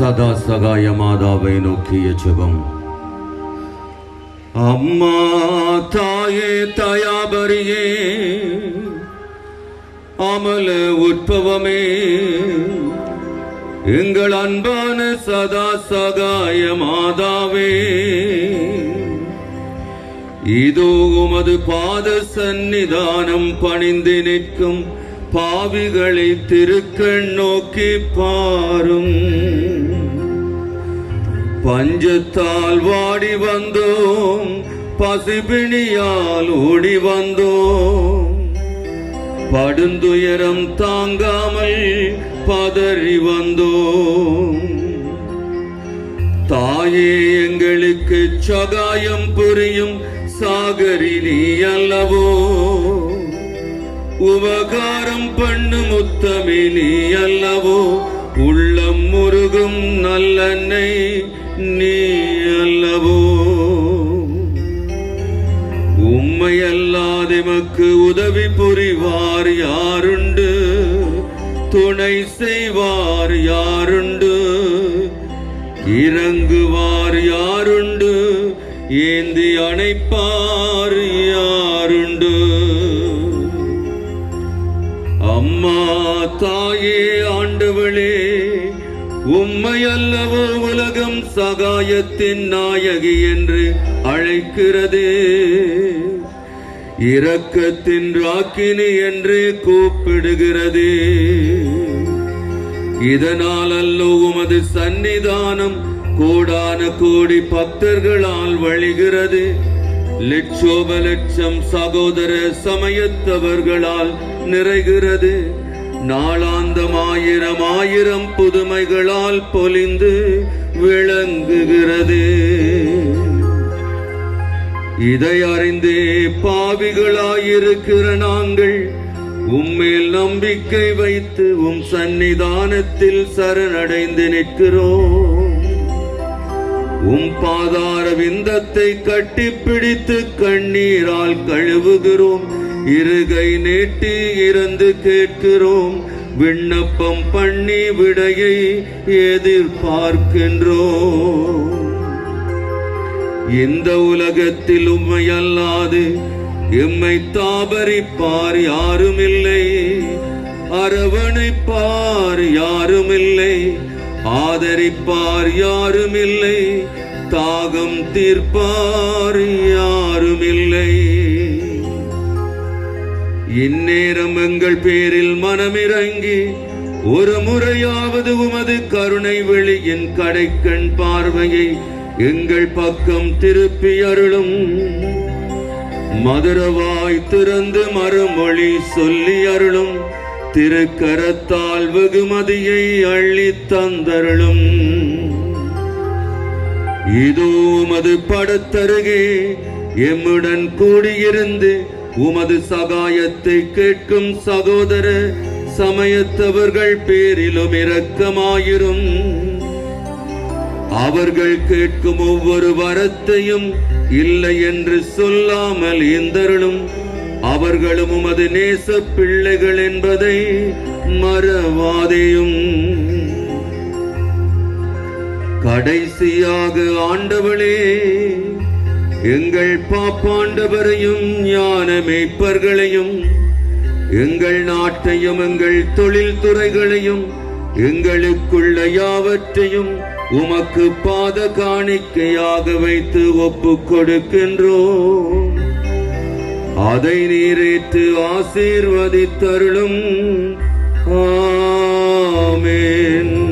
சதா சகாய மாதாவை நோக்கிய ஜெபம் அம்மா தாயே தயாபரியே அமல உற்பவமே எங்கள் அன்பான சதா சகாய மாதாவே இதோ உமது பாத சந்நிதானம் பணிந்து நிற்கும் பாவிகளை திருக்கண் நோக்கி பாரும். பஞ்சத்தால் வாடி வந்தோம் பசிபிணியால் ஓடி வந்தோம். படுந்துயரம் தாங்காமல் பதறி வந்தோம். தாயே எங்களுக்கு சகாயம் புரியும் சாகரி நீ அல்லவோ? உபகாரம் பண்ணும் உத்தமி நீ அல்லவோ? உள்ளம் முருகும் நல்லெண்ணெய் நீ அல்லவோ உம்மை அல்லாதெமக்கு உதவி புரிவார் யாருண்டு? துணை செய்வார் யாருண்டு? இறங்குவார் யாருண்டு? ஏந்தி அணைப்பார் யாருண்டு? அம்மா தாயே ஆண்டவளே உம்மை அல்லவோ உலகம் சகாயத்தின் நாயகி என்று அழைக்கிறது. இரக்கத்தின் ராக்கினி என்று கூப்பிடுகிறது. இதனால் அல்லோ உமது சந்நிதானம் கோடான கோடி பக்தர்களால் வழிகிறது. லட்சோப லட்சம் சகோதர சமயத்தவர்களால் நிறைகிறது. நாளாந்தமாயிரம் ஆயிரம் புதுமைகளால் பொலிந்து விளங்குகிறது. இதை அறிந்தே பாவிகளாயிருக்கிற நாங்கள் உம்மேல் நம்பிக்கை வைத்து உம் சந்நிதானத்தில் சரணடைந்து நிற்கிறோம். உம் பாதார விந்தத்தை கட்டிப்பிடித்து கண்ணீரால் கழுவுகிறோம். இருகை நீட்டி இறந்து கேட்கிறோம் விண்ணப்பம் பண்ணி விடையை எதிர்பார்க்கின்றோம். இந்த உலகத்தில் உண்மை அல்லாது எம்மை தாபரிப்பார் யாருமில்லை அரவணைப்பார் யாருமில்லை ஆதரிப்பார் யாருமில்லை தாகம் தீர்ப்பார் யார் இந்நேரம் எங்கள் பேரில் மனமிறங்கி ஒரு முறையாவது உமது கருணை வெளியின் கடைக்கண் பார்வையை எங்கள் பக்கம் திருப்பி அருளும். மதுரவாய் திறந்து மறுமொழி சொல்லி அருளும். திருக்கரத்தால் வெகுமதியை அள்ளி தந்தருளும். இதோ உமது படத்தருகே எம்முடன் கூடியிருந்து உமது சகாயத்தை கேட்கும் சகோதர சமயத்தவர்கள் பேரிலும் இரக்கமாயிரும். அவர்கள் கேட்கும் ஒவ்வொரு வரத்தையும் இல்லை என்று சொல்லாமல் எந்தருளும். அவர்களும் உமது நேச பிள்ளைகள் என்பதை மறவாதேயும். கடைசியாக ஆண்டவளே எங்கள் பாப்பாண்டவரையும் ஞான மேய்ப்பர்களையும் எங்கள் நாட்டையும் எங்கள் தொழில் துறைகளையும் எங்களுக்குள்ள யாவற்றையும் உமக்கு பாத காணிக்கையாக வைத்து ஒப்பு கொடுக்கின்றோம். அதை நீரேற்று ஆசீர்வதித்தருளும். ஆமேன்.